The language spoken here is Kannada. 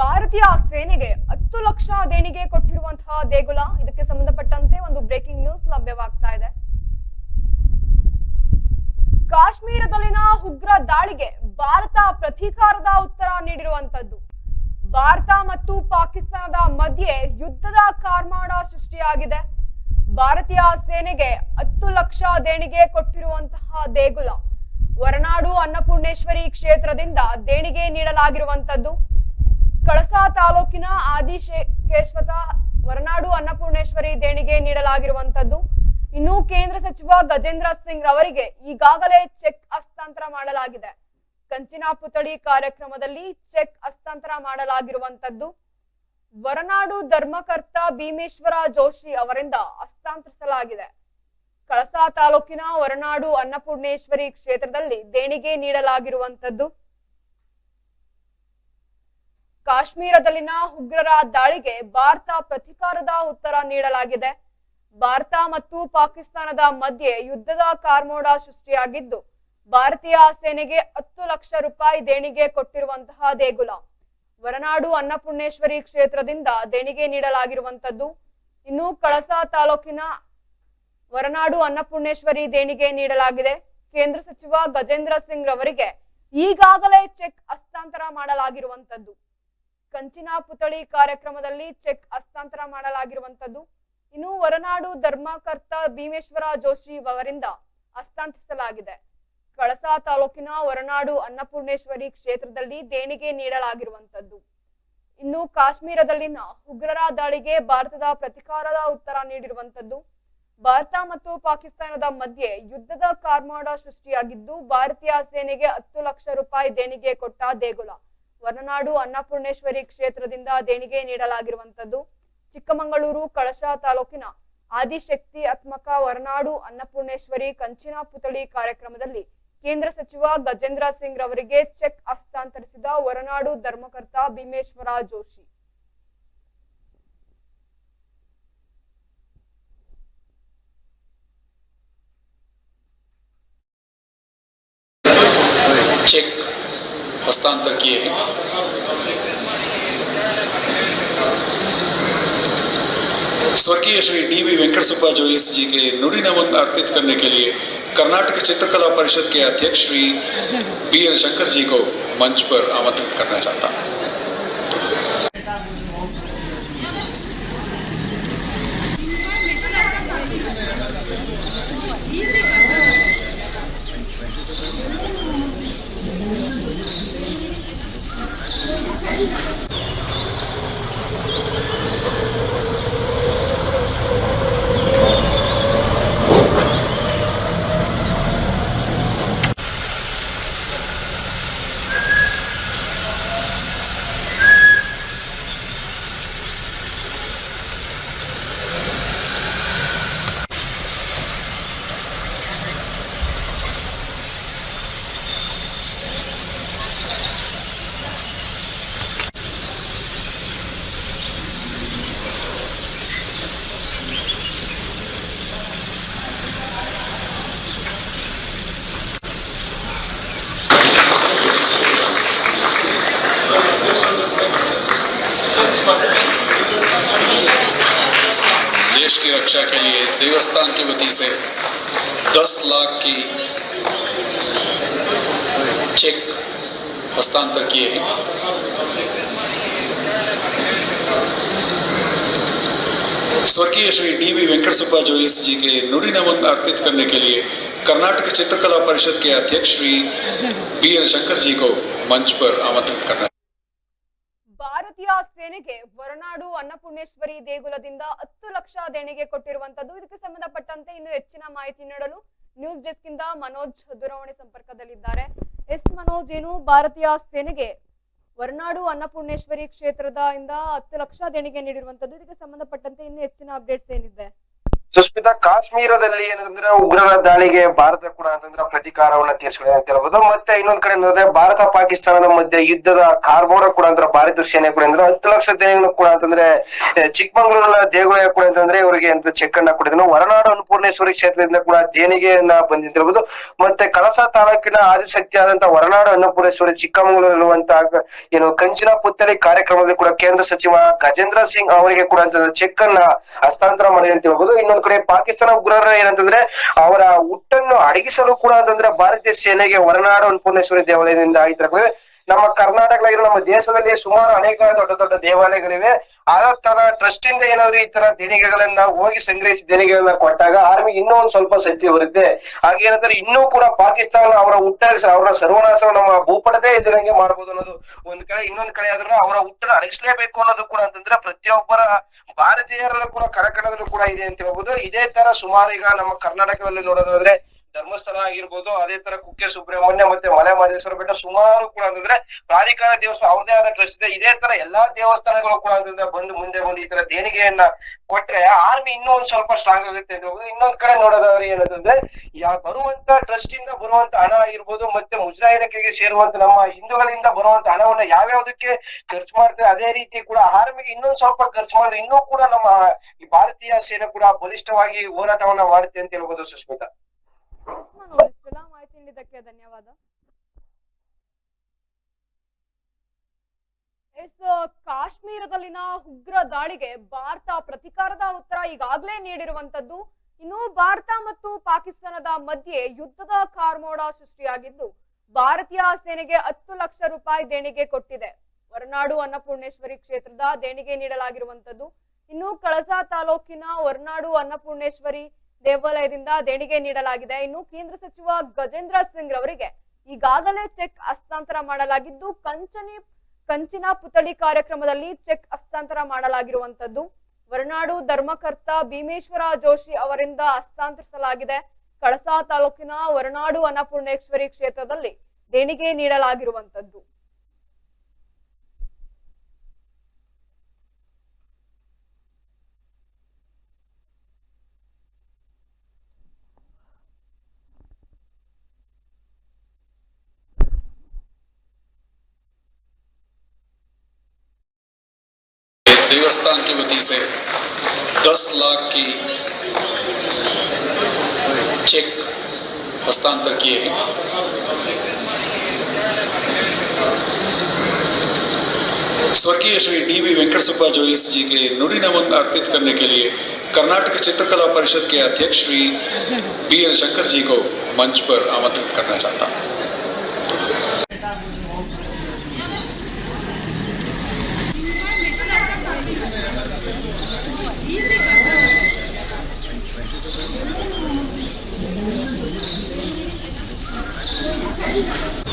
ಭಾರತೀಯ ಸೇನೆಗೆ ಹತ್ತು ಲಕ್ಷ ದೇಣಿಗೆ ಕೊಟ್ಟಿರುವಂತಹ ದೇಗುಲ, ಇದಕ್ಕೆ ಸಂಬಂಧಪಟ್ಟಂತೆ ಒಂದು ಬ್ರೇಕಿಂಗ್ ನ್ಯೂಸ್ ಲಭ್ಯವಾಗ್ತಾ ಇದೆ. ಕಾಶ್ಮೀರದಲ್ಲಿನ ಉಗ್ರ ದಾಳಿಗೆ ಭಾರತ ಪ್ರತೀಕಾರದ ಉತ್ತರ ನೀಡಿರುವಂತದ್ದು. ಭಾರತ ಮತ್ತು ಪಾಕಿಸ್ತಾನದ ಮಧ್ಯೆ ಯುದ್ಧದ ಕಾರ್ಮಾಡ ಸೃಷ್ಟಿಯಾಗಿದೆ. ಭಾರತೀಯ ಸೇನೆಗೆ ಹತ್ತು ಲಕ್ಷ ದೇಣಿಗೆ ಕೊಟ್ಟಿರುವಂತಹ ದೇಗುಲ, ಹೊರನಾಡು ಅನ್ನಪೂರ್ಣೇಶ್ವರಿ ಕ್ಷೇತ್ರದಿಂದ ದೇಣಿಗೆ ನೀಡಲಾಗಿರುವಂತದ್ದು. ಕಳಸಾ ತಾಲೂಕಿನ ಆದಿಶೇಖೇಶ್ವತ, ಹೊರನಾಡು ಅನ್ನಪೂರ್ಣೇಶ್ವರಿ ದೇಣಿಗೆ ನೀಡಲಾಗಿರುವಂತದ್ದು ಇನ್ನು ಕೇಂದ್ರ ಸಚಿವ ಗಜೇಂದ್ರ ಸಿಂಗ್ ರವರಿಗೆ ಈಗಾಗಲೇ ಚೆಕ್ ಹಸ್ತಾಂತರ ಮಾಡಲಾಗಿದೆ. ಕಂಚಿನ ಪುತಳಿ ಕಾರ್ಯಕ್ರಮದಲ್ಲಿ ಚೆಕ್ ಹಸ್ತಾಂತರ ಮಾಡಲಾಗಿರುವಂತದ್ದು ಹೊರನಾಡು ಧರ್ಮಕರ್ತ ಭೀಮೇಶ್ವರ ಜೋಶಿ ಅವರಿಂದ ಹಸ್ತಾಂತರಿಸಲಾಗಿದೆ. ಕಳಸಾ ತಾಲೂಕಿನ ಹೊರನಾಡು ಅನ್ನಪೂರ್ಣೇಶ್ವರಿ ಕ್ಷೇತ್ರದಲ್ಲಿ ದೇಣಿಗೆ ನೀಡಲಾಗಿರುವಂತದ್ದು ಕಾಶ್ಮೀರದಲ್ಲಿನ ಉಗ್ರರ ದಾಳಿಗೆ ಭಾರತ ಪ್ರತಿಕಾರದ ಉತ್ತರ ನೀಡಲಾಗಿದೆ. ಭಾರತ ಮತ್ತು ಪಾಕಿಸ್ತಾನದ ಮಧ್ಯೆ ಯುದ್ಧದ ಕಾರ್ಮೋಡ ಸೃಷ್ಟಿಯಾಗಿದ್ದು, ಭಾರತೀಯ ಸೇನೆಗೆ ಹತ್ತು ಲಕ್ಷ ರೂಪಾಯಿ ದೇಣಿಗೆ ಕೊಟ್ಟಿರುವಂತಹ ದೇಗುಲ. ಹೊರನಾಡು ಅನ್ನಪೂರ್ಣೇಶ್ವರಿ ಕ್ಷೇತ್ರದಿಂದ ದೇಣಿಗೆ ನೀಡಲಾಗಿರುವಂತದ್ದು ಇನ್ನು ಕಳಸಾ ತಾಲೂಕಿನ ಹೊರನಾಡು ಅನ್ನಪೂರ್ಣೇಶ್ವರಿ ದೇಣಿಗೆ ನೀಡಲಾಗಿದೆ. ಕೇಂದ್ರ ಸಚಿವ ಗಜೇಂದ್ರ ಸಿಂಗ್ ರವರಿಗೆ ಈಗಾಗಲೇ ಚೆಕ್ ಹಸ್ತಾಂತರ ಮಾಡಲಾಗಿರುವಂತದ್ದು ಕಂಚಿನ ಪುತಳಿ ಕಾರ್ಯಕ್ರಮದಲ್ಲಿ ಚೆಕ್ ಹಸ್ತಾಂತರ ಮಾಡಲಾಗಿರುವಂತದ್ದು ಇನ್ನು ಹೊರನಾಡು ಧರ್ಮಕರ್ತ ಭೀಮೇಶ್ವರ ಜೋಶಿ ಅವರಿಂದ ಹಸ್ತಾಂತರಿಸಲಾಗಿದೆ. ಕಳಸಾ ತಾಲೂಕಿನ ಹೊರನಾಡು ಅನ್ನಪೂರ್ಣೇಶ್ವರಿ ಕ್ಷೇತ್ರದಲ್ಲಿ ದೇಣಿಗೆ ನೀಡಲಾಗಿರುವಂತದ್ದು ಇನ್ನು ಕಾಶ್ಮೀರದಲ್ಲಿನ ಉಗ್ರರ ದಾಳಿಗೆ ಭಾರತದ ಪ್ರತಿಕಾರದ ಉತ್ತರ ನೀಡಿರುವಂತದ್ದು ಭಾರತ ಮತ್ತು ಪಾಕಿಸ್ತಾನದ ಮಧ್ಯೆ ಯುದ್ಧದ ಕಾರ್ಮಾಡ ಸೃಷ್ಟಿಯಾಗಿದ್ದು, ಭಾರತೀಯ ಸೇನೆಗೆ ಹತ್ತು ಲಕ್ಷ ರೂಪಾಯಿ ದೇಣಿಗೆ ಕೊಟ್ಟ ದೇಗುಲ. ಹೊರನಾಡು ಅನ್ನಪೂರ್ಣೇಶ್ವರಿ ಕ್ಷೇತ್ರದಿಂದ ದೇಣಿಗೆ ನೀಡಲಾಗಿರುವಂತದ್ದು ಚಿಕ್ಕಮಗಳೂರು ಕಳಶಾ ತಾಲೂಕಿನ ಆದಿಶಕ್ತಿ ಆತ್ಮಕ ಹೊರನಾಡು ಅನ್ನಪೂರ್ಣೇಶ್ವರಿ ಕಂಚಿನ ಪುತಳಿ ಕಾರ್ಯಕ್ರಮದಲ್ಲಿ ಕೇಂದ್ರ ಸಚಿವ ಗಜೇಂದ್ರ ಸಿಂಗ್ ರವರಿಗೆ ಚೆಕ್ ಹಸ್ತಾಂತರಿಸಿದ ಹೊರನಾಡು ಧರ್ಮಕರ್ತ ಭೀಮೇಶ್ವರ ಜೋಶಿ. चेक हस्तांतर किए हैं। स्वर्गीय श्री डी वी वेंकट सुब्बा जोईस जी के नुड़ी नमन अर्पित करने के लिए कर्नाटक चित्रकला परिषद के अध्यक्ष श्री बी एल शंकर जी को मंच पर आमंत्रित करना चाहता हूँ। देश की रक्षा के लिए देवस्थान की वती से 10 लाख की चेक हस्तांतर किए हैं। स्वर्गीय श्री डी वी वेंकट सुब्बा जोईस जी के नुड़ी नमन अर्पित करने के लिए कर्नाटक चित्रकला परिषद के अध्यक्ष श्री बी एल शंकर जी को मंच पर आमंत्रित करना ಭಾರತೀಯ ಸೇನೆಗೆ ಹೊರನಾಡು ಅನ್ನಪೂರ್ಣೇಶ್ವರಿ ದೇಗುಲದಿಂದ ಹತ್ತು ಲಕ್ಷ ದೇಣಿಗೆ ಕೊಟ್ಟಿರುವಂತದ್ದು ಇದಕ್ಕೆ ಸಂಬಂಧಪಟ್ಟಂತೆ ಇನ್ನು ಹೆಚ್ಚಿನ ಮಾಹಿತಿ ನೀಡಲು ನ್ಯೂಸ್ ಡೆಸ್ಕ್ ಇಂದ ಮನೋಜ್ ದೂರವಾಣಿ ಸಂಪರ್ಕದಲ್ಲಿದ್ದಾರೆ. ಎಸ್ ಮನೋಜ್, ಏನು ಭಾರತೀಯ ಸೇನೆಗೆ ಹೊರನಾಡು ಅನ್ನಪೂರ್ಣೇಶ್ವರಿ ಕ್ಷೇತ್ರದ ಇಂದ ಹತ್ತು ಲಕ್ಷ ದೇಣಿಗೆ ನೀಡಿರುವಂತದ್ದು ಇದಕ್ಕೆ ಸಂಬಂಧಪಟ್ಟಂತೆ ಇನ್ನು ಹೆಚ್ಚಿನ ಅಪ್ಡೇಟ್ಸ್ ಏನಿದೆ? ಸುಸ್ಮಿತಾ, ಕಾಶ್ಮೀರದಲ್ಲಿ ಏನಂದ್ರೆ ಉಗ್ರರ ದಾಳಿಗೆ ಭಾರತ ಕೂಡ ಅಂತಂದ್ರೆ ಪ್ರತೀಕಾರವನ್ನ ತೀರ್ಸ್ಕೊಂಡಿದೆ ಅಂತ ಹೇಳ್ಬೋದು. ಮತ್ತೆ ಇನ್ನೊಂದ್ ಕಡೆ ಏನಂದ್ರೆ ಭಾರತ, ಪಾಕಿಸ್ತಾನದ ಮಧ್ಯೆ ಯುದ್ಧದ ಕಾರ್ಬೋಡ ಕೂಡ ಅಂದ್ರೆ ಭಾರತ ಸೇನೆ ಕೂಡ ಅಂದ್ರೆ ಹತ್ತು ಲಕ್ಷ ಸೇನೆಯನ್ನು ಕೂಡ ಅಂತಂದ್ರೆ ಚಿಕ್ಕಮಂಗ್ಳೂರಿನ ದೇಗುಲ ಕೂಡ ಅಂತಂದ್ರೆ ಇವರಿಗೆ ಅಂತ ಚೆಕ್ ಅನ್ನ ಕೊಟ್ಟಿದ್ರು. ಹೊರನಾಡು ಅನ್ನಪೂರ್ಣೇಶ್ವರಿ ಕ್ಷೇತ್ರದಿಂದ ಕೂಡ ದೇಣಿಗೆಯನ್ನ ಬಂದಿದ್ದಿರಬಹುದು ಮತ್ತೆ ಕಳಸ ತಾಲೂಕಿನ ಆದಿಶಕ್ತಿ ಆದಂತ ಹೊರನಾಡು ಅನ್ನಪೂರ್ಣೇಶ್ವರಿ ಚಿಕ್ಕಮಂಗ್ಳೂರು ಇರುವಂತಹ ಏನು ಕಂಚಿನ ಪುತ್ತಲಿ ಕಾರ್ಯಕ್ರಮದಲ್ಲಿ ಕೂಡ ಕೇಂದ್ರ ಸಚಿವ ಗಜೇಂದ್ರ ಸಿಂಗ್ ಅವರಿಗೆ ಕೂಡ ಚೆಕ್ ಅನ್ನ ಹಸ್ತಾಂತರ ಮಾಡಿದೆ ಅಂತ ಹೇಳ್ಬೋದು. ಇನ್ನೊಂದ್ ಕಡೆ ಪಾಕಿಸ್ತಾನ ಉಗ್ರರ ಏನಂತಂದ್ರೆ ಅವರ ಹುಟ್ಟನ್ನು ಅಡಗಿಸಲು ಕೂಡ ಅಂತಂದ್ರೆ ಭಾರತೀಯ ಸೇನೆಗೆ ಹೊರನಾಡು ಅನ್ನಪೂರ್ಣೇಶ್ವರಿ ದೇವಾಲಯದಿಂದ ತರ ನಮ್ಮ ಕರ್ನಾಟಕದಲ್ಲಿರೋ ನಮ್ಮ ದೇಶದಲ್ಲಿ ಸುಮಾರು ಅನೇಕ ದೊಡ್ಡ ದೊಡ್ಡ ದೇವಾಲಯಗಳಿವೆ. ಆದ ತರ ಟ್ರಸ್ಟ್ ಇಂದ ಏನಾದ್ರು ಈ ತರ ದೇಣಿಗೆಗಳನ್ನ ಹೋಗಿ ಸಂಗ್ರಹಿಸಿ ದೇಣಿಗೆಗಳನ್ನ ಕೊಟ್ಟಾಗ ಆರ್ಮಿ ಇನ್ನೂ ಒಂದ್ ಸ್ವಲ್ಪ ಶಕ್ತಿ ಬರುತ್ತೆ ಹಾಗೆ ಏನಂದ್ರೆ ಇನ್ನೂ ಕೂಡ ಪಾಕಿಸ್ತಾನ ಅವರ ಹುಟ್ಟ ಅವರ ಸರ್ವನಾಶ ನಮ್ಮ ಭೂಪಟದೇ ಇದ್ರಂಗೆ ಮಾಡ್ಬೋದು ಅನ್ನೋದು ಒಂದ್ ಕಡೆ, ಇನ್ನೊಂದ್ ಕಡೆ ಆದ್ರೂ ಅವರ ಹುಟ್ಟನ್ನು ಅಡಗಿಸ್ಲೇಬೇಕು ಅನ್ನೋದು ಕೂಡ ಅಂತಂದ್ರೆ ಪ್ರತಿಯೊಬ್ಬರ ಭಾರತೀಯರಲ್ಲೂ ಕೂಡ ಕರಕಣದಲ್ಲೂ ಕೂಡ ಇದೆ ಅಂತ ಹೇಳ್ಬೋದು. ಇದೇ ತರ ಸುಮಾರು ಈಗ ನಮ್ಮ ಕರ್ನಾಟಕದಲ್ಲಿ ನೋಡೋದಾದ್ರೆ ಧರ್ಮಸ್ಥಳ ಆಗಿರ್ಬೋದು, ಅದೇ ತರ ಕುಕ್ಕೆ ಸುಬ್ರಹ್ಮಣ್ಯ ಮತ್ತೆ ಮಲೆ ಮಹದೇಶ್ವರ ಬೆಟ್ಟ ಸುಮಾರು ಕೂಡ ಅಂತಂದ್ರೆ ಪ್ರಾಧಿಕಾರ ದೇವಸ್ಥಾನ ಅವ್ರದೇ ಆದ ಟ್ರಸ್ಟ್ ಇದೆ. ಇದೇ ತರ ಎಲ್ಲಾ ದೇವಸ್ಥಾನಗಳು ಕೂಡ ಅಂತಂದ್ರೆ ಬಂದು ಮುಂದೆ ಬಂದು ಈ ತರ ದೇಣಿಗೆಯನ್ನ ಕೊಟ್ರೆ ಆರ್ಮಿ ಇನ್ನೂ ಒಂದ್ ಸ್ವಲ್ಪ ಸ್ಟ್ರಾಂಗ್ ಆಗುತ್ತೆ ಇನ್ನೊಂದ್ ಕಡೆ ನೋಡೋದಾದ್ರೆ ಏನಂತಂದ್ರೆ ಯಾ ಬರುವಂತ ಟ್ರಸ್ಟ್ ಇಂದ ಬರುವಂತ ಹಣ ಆಗಿರ್ಬೋದು, ಮತ್ತೆ ಮುಜರಾ ಸೇರುವಂತ ನಮ್ಮ ಹಿಂದೂಗಳಿಂದ ಬರುವಂತ ಹಣವನ್ನ ಯಾವ್ಯಾವ್ದಕ್ಕೆ ಖರ್ಚು ಮಾಡ್ತಾರೆ, ಅದೇ ರೀತಿ ಕೂಡ ಆರ್ಮಿಗೆ ಇನ್ನೊಂದ್ ಸ್ವಲ್ಪ ಖರ್ಚು ಮಾಡಿದ್ರೆ ಇನ್ನೂ ಕೂಡ ನಮ್ಮ ಈ ಭಾರತೀಯ ಸೇನೆ ಕೂಡ ಬಲಿಷ್ಠವಾಗಿ ಹೋರಾಟವನ್ನ ಮಾಡುತ್ತೆ ಅಂತ ಹೇಳ್ಬೋದು ಸುಸ್ಮಿತಾ. ಧನ್ಯವಾದ. ಎಸ್ ಕಾಶ್ಮೀರದಲ್ಲಿನ ಉಗ್ರ ದಾಳಿಗೆ ಭಾರತ ಪ್ರತಿಕಾರದ ಉತ್ತರ ಈಗಾಗಲೇ ನೀಡಿರುವಂತದ್ದು ಇನ್ನು ಭಾರತ ಮತ್ತು ಪಾಕಿಸ್ತಾನದ ಮಧ್ಯೆ ಯುದ್ಧದ ಕಾರ್ಮೋಡ ಸೃಷ್ಟಿಯಾಗಿದ್ದು, ಭಾರತೀಯ ಸೇನೆಗೆ ಹತ್ತು ಲಕ್ಷ ರೂಪಾಯಿ ದೇಣಿಗೆ ಕೊಟ್ಟಿದೆ. ಹೊರನಾಡು ಅನ್ನಪೂರ್ಣೇಶ್ವರಿ ಕ್ಷೇತ್ರದ ದೇಣಿಗೆ ನೀಡಲಾಗಿರುವಂತದ್ದು ಇನ್ನು ಕಳಸಾ ತಾಲೂಕಿನ ಹೊರನಾಡು ಅನ್ನಪೂರ್ಣೇಶ್ವರಿ ದೇವಾಲಯದಿಂದ ದೇಣಿಗೆ ನೀಡಲಾಗಿದೆ. ಇನ್ನು ಕೇಂದ್ರ ಸಚಿವ ಗಜೇಂದ್ರ ಸಿಂಗ್ ರವರಿಗೆ ಈಗಾಗಲೇ ಚೆಕ್ ಹಸ್ತಾಂತರ ಮಾಡಲಾಗಿದ್ದು, ಕಂಚನಿ ಕಂಚಿನ ಪುತ್ಥಳಿ ಕಾರ್ಯಕ್ರಮದಲ್ಲಿ ಚೆಕ್ ಹಸ್ತಾಂತರ ಮಾಡಲಾಗಿರುವಂತದ್ದು ವರ್ನಾಡು ಧರ್ಮಕರ್ತ ಭೀಮೇಶ್ವರ ಜೋಶಿ ಅವರಿಂದ ಹಸ್ತಾಂತರಿಸಲಾಗಿದೆ. ಕಳಸಾ ತಾಲೂಕಿನ ವರ್ನಾಡು ಅನ್ನಪೂರ್ಣೇಶ್ವರಿ ಕ್ಷೇತ್ರದಲ್ಲಿ ದೇಣಿಗೆ ನೀಡಲಾಗಿರುವಂತದ್ದು देवस्थान की वती से 10 लाख की चेक हस्तांतर किए हैं। स्वर्गीय श्री डी वी वेंकट सुब्बा जोईस जी के नुड़ी नमन अर्पित करने के लिए कर्नाटक चित्रकला परिषद के अध्यक्ष श्री बी एल शंकर जी को मंच पर आमंत्रित करना चाहता हूँ। Thank you.